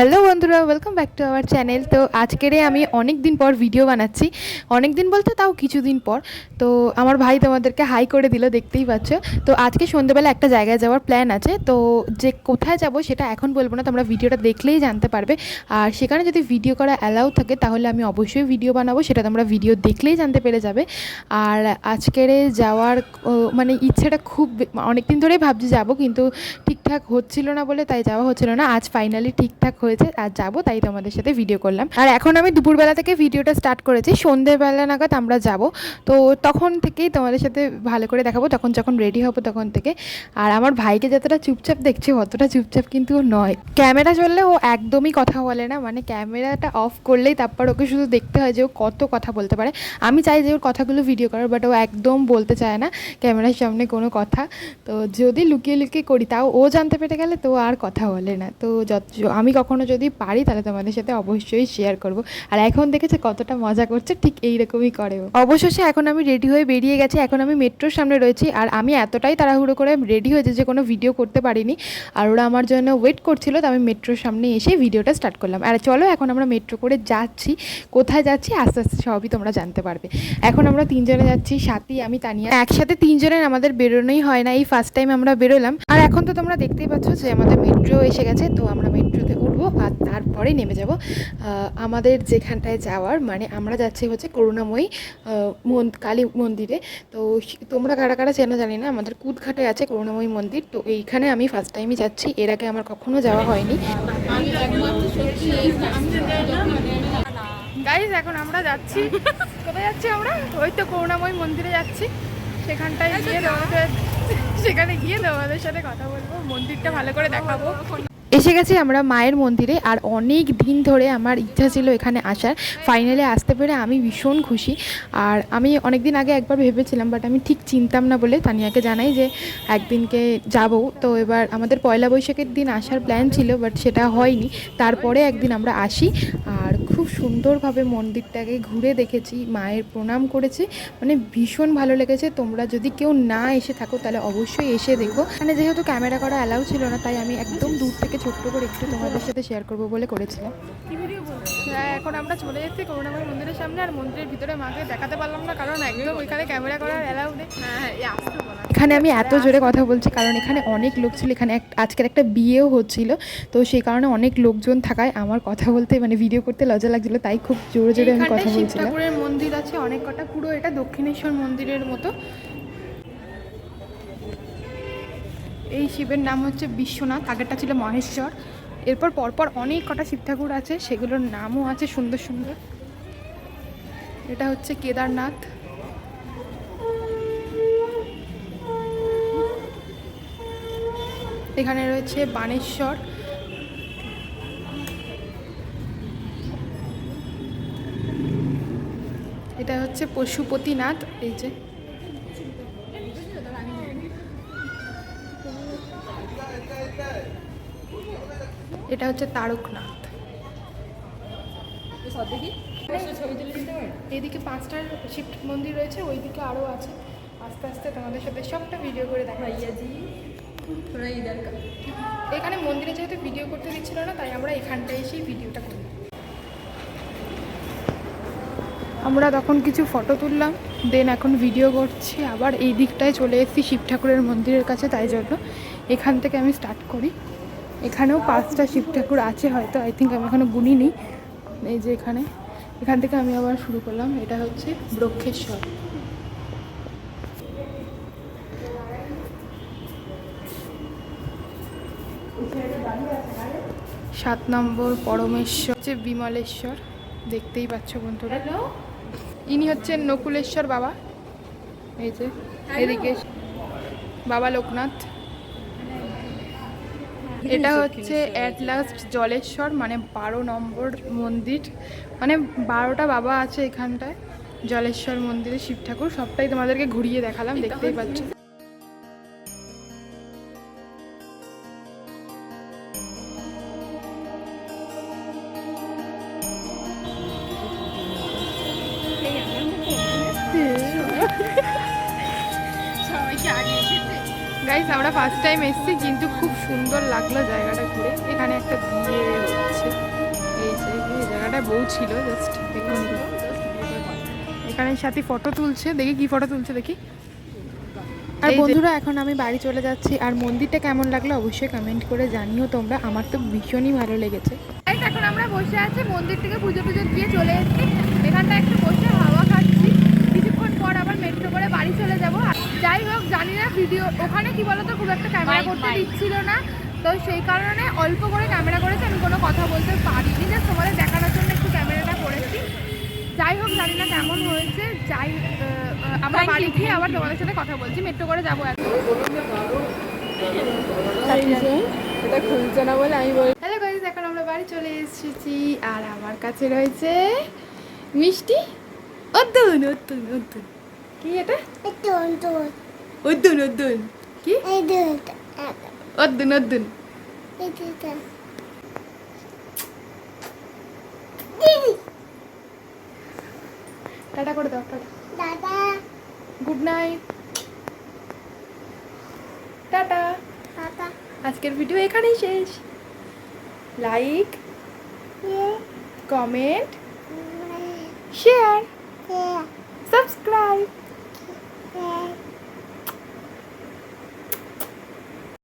Hello বন্ধুরা welcome back to our channel তো আজকেরে আমি অনেক দিন পর ভিডিও বানাচ্ছি। অনেক দিন বলতে তাও কিছুদিন পর। তো আমার ভাই তোমাদেরকে হাই করে দিল, দেখতেই পাচ্ছ। তো আজকে সন্ধ্যেবেলা একটা জায়গায় যাওয়ার প্ল্যান আছে। তো যে কোথায় যাব সেটা এখন বলব না, তোমরা ভিডিওটা দেখলেই জানতে পারবে। আর সেখানে যদি ভিডিও করা অ্যালাউ থাকে, তাহলে আমি অবশ্যই ভিডিও বানাবো। সেটা তোমরা ভিডিও দেখলেই জানতে পেরে যাবে। আর আজকেরে যাওয়ার মানে ইচ্ছেটা খুব অনেক দিন ধরেই ভাবছি যাব, কিন্তু ঠিকঠাক হচ্ছিল না বলে তাই যাওয়া হচ্ছিল না। আজ ফাইনালি ঠিকঠাক হয়েছে আর যাব, তাই তোমাদের সাথে ভিডিও করলাম। আর এখন আমি দুপুরবেলা থেকে ভিডিওটা স্টার্ট করেছি, সন্ধেবেলা নাগাদ আমরা যাব। তো তখন থেকেই তোমাদের সাথে ভালো করে দেখাবো, তখন যখন রেডি হব তখন থেকে। আর আমার ভাইকে যতটা চুপচাপ দেখছি, অতটা চুপচাপ কিন্তু ও নয়। ক্যামেরা চললে ও একদমই কথা বলে না মানে ক্যামেরাটা অফ করলেই তারপর ওকে শুধু দেখতে হয় যে ও কত কথা বলতে পারে। আমি চাই যে ওর কথাগুলো ভিডিও করার বাট ও একদম বলতে চায় না, ক্যামেরার সামনে কোনো কথা। তো যদি লুকিয়ে লুকিয়ে করি, তাও ও জানতে পেরে গেলে তো আর কথা বলে না। তো যত, আমি কখনো যদি পারি তাহলে তোমাদের সাথে অবশ্যই শেয়ার করব। আর এখন দেখেছে কতটা মজা করছে, ঠিক এইরকমই করে অবশেষে এখন আমি রেডি হয়ে বেরিয়ে গেছি, এখন আমি মেট্রোর সামনে রয়েছি, আর আমি এতটাই তাড়াহুড়ো করে রেডি হয়েছে যে কোনো ভিডিও করতে পারিনি, আর ওরা আমার জন্য ওয়েট করছিল, তো আমি মেট্রোর সামনে এসে ভিডিওটা স্টার্ট করলাম। আর চলো এখন আমরা মেট্রো করে যাচ্ছি, কোথায় যাচ্ছি, আস্তে আস্তে সবই তোমরা জানতে পারবে। এখন আমরা তিনজনে যাচ্ছি, সাথী, আমি, তানিয়া। একসাথে তিনজনের আমাদের বেরোনোই হয় না, এই ফার্স্ট টাইম আমরা বেরোলাম। আর এখন তো তোমরা দেখতেই পাচ্ছ যে আমাদের মেট্রো এসে গেছে, তো আমরা মেট্রোতে উঠবো। আর তারপরে নেমে যাব। আমাদের যেখানটায় যাওয়ার মানে আমরা যাচ্ছি হচ্ছে করুণাময়ী কালী মন্দিরে। তো তোমরা কারা কারা চেনা জানি না, আমাদের কুদঘাটে আছে করুণাময়ী মন্দির। তো এইখানে আমি ফার্স্ট টাইমই যাচ্ছি, এর আগে আমার কখনো যাওয়া হয়নি। গাইজ এখন আমরা যাচ্ছি। কোথায় যাচ্ছি আমরা? ওই তো করুণাময়ী মন্দিরে যাচ্ছি। সেখানটায় গিয়ে সেখানে গিয়ে তোমাদের সাথে কথা বলব, মন্দিরটা ভালো করে দেখাবো। এসে গেছি আমরা মায়ের মন্দিরে আর অনেক দিন ধরে আমার ইচ্ছা ছিল এখানে আসার। ফাইনালে আসতে পেরে আমি ভীষণ খুশি। আর আমি অনেক দিন আগে একবার ভেবেছিলাম বাট আমি ঠিক চিনতাম না বলে তানিয়াকে জানাই যে একদিনকে যাব। তো এবার আমাদের পয়লা বৈশাখের দিন আসার প্ল্যান ছিল বাট সেটা হয়নি। তারপরে একদিন আমরা আসি। আর খুব সুন্দরভাবে মন্দিরটাকে ঘুরে দেখেছি মায়ের প্রণাম করেছি মানে ভীষণ ভালো লেগেছে। তোমরা যদি কেউ না এসে থাকো তাহলে অবশ্যই এসে দেখো। মানে যেহেতু ক্যামেরা করা অ্যালাউ ছিল না তাই আমি একদম দূর থেকে ছোট্ট করে একটু তোমাদের সাথে শেয়ার করব বলে করেছিলাম। হ্যাঁ এখন আমরা চলে যাচ্ছি করুণাময় মন্দিরের সামনে আর মন্দিরের ভিতরে মাকে দেখাতে পারলাম না কারণ একদম ওইখানে ক্যামেরা করার অ্যালাউ নেই। এখানে আমি এত জোরে কথা বলছি কারণ এখানে অনেক লোক ছিল এখানে এক- আজকের একটা বিয়েও হচ্ছিল তো সেই কারণে অনেক লোকজন থাকায় আমার কথা বলতে মানে ভিডিও করতে লজ্জা লাগছিল তাই খুব জোরে জোরে আমি কথা বলছিলাম। ঠাকুরের মন্দির আছে অনেক কটা পুরো এটা দক্ষিণেশ্বর মন্দিরের মতো। এই শিবের নাম হচ্ছে বিশ্বনাথ আগেরটা ছিল মহেশ্বর। এরপর পরপর অনেক কটা শিব ঠাকুর আছে সেগুলোর নামও আছে সুন্দর সুন্দর। এটা হচ্ছে কেদারনাথ। এখানে রয়েছে বানেশ্বর। এটা হচ্ছে পশুপতিনাথ এই যে। এটা হচ্ছে তারকনাথ। এদিকে পাঁচটার শিব মন্দির রয়েছে ওইদিকে আরও আছে। আস্তে আস্তে তোমাদের সাথে সবটা ভিডিও করে দেখাইয়াছি এখানে মন্দিরে যেহেতু ভিডিও করতে দিচ্ছিল না তাই আমরা এখানটায় এসেই ভিডিওটা করি আমরা তখন কিছু ফটো তুললাম দেন এখন ভিডিও করছি, আবার এই দিকটায় চলে এসেছি শিব ঠাকুরের মন্দিরের কাছে, তাই জন্য এখান থেকে আমি স্টার্ট করি। এখানেও পাঁচটা শিব ঠাকুর আছে হয়তো আই থিঙ্ক আমি এখনও গুনিনি, এই যে এখানে। এখান থেকে আমি আবার শুরু করলাম, এটা হচ্ছে ব্রক্ষেশ্বর। সাত নম্বর পরমেশ্বর, হচ্ছে বিমলেশ্বর, দেখতেই পাচ্ছ বন্ধুরা। ইনি হচ্ছেন নকুলেশ্বর বাবা। এই যে এদিকে বাবা লোকনাথ। এটা হচ্ছে অ্যাট লাস্ট জলেশ্বর মানে বারো নম্বর মন্দির। মানে বারোটা বাবা আছে এখানটায় জলেশ্বর মন্দিরে শিব ঠাকুর। সবটাই তোমাদেরকে ঘুরিয়ে দেখালাম দেখতেই পাচ্ছ। গাইস আমরা ফার্স্ট টাইম এসেছি কিন্তু খুব সুন্দর লাগল জায়গাটা ঘুরে। এখানে একটা বিয়ে হচ্ছে। জায়গায় বউ ছিল জাস্ট দেখুন। এখানে সাথে ফটো তুলছে। দেখি কি ফটো তুলছে দেখি। আর বন্ধুরা এখন আমি বাড়ি চলে যাচ্ছি। আর মন্দিরটা কেমন লাগল অবশ্যই কমেন্ট করে জানিও তোমরা। আমার তো ভীষণই ভালো লেগেছে। এখন আমরা বসে আছি মন্দির থেকে পুজো টুজো দিয়ে চলে এসেছি। এখানটা একটু বসে পর আবার মেট্রো করে বাড়ি চলে যাব। যাই হোক জানি না ভিডিও ওখানে কি বলতো খুব একটা ক্যামেরা করতে দিচ্ছিল না। তো সেই কারণে অল্প করে ক্যামেরা করেছি আমি কোনো কথা বলতে পারিনি। যে তোমাদের দেখানোর জন্য একটু ক্যামেরাটা করেছি। যাই হোক জানি না কেমন হয়েছে। যাই আমরা বাড়ি গিয়ে আবার তোমাদের সাথে কথা বলছি। মেট্রো করে যাব এখন। এটা খুলছে না বলে আমি বলি হ্যালো গাইজ এখন আমরা বাড়ি চলে এসেছি। আর আমার কাছে রয়েছে মিষ্টি। অদ্দুন অদ্দুন অদ্দুন। কি এটা? অদ্দুন অদ্দুন কি? অদ্দুন অদ্দুন টাটা করে দাও টাটা। Good night. টাটা। আজকের ভিডিও এখানেই শেষ। Like comment share 拜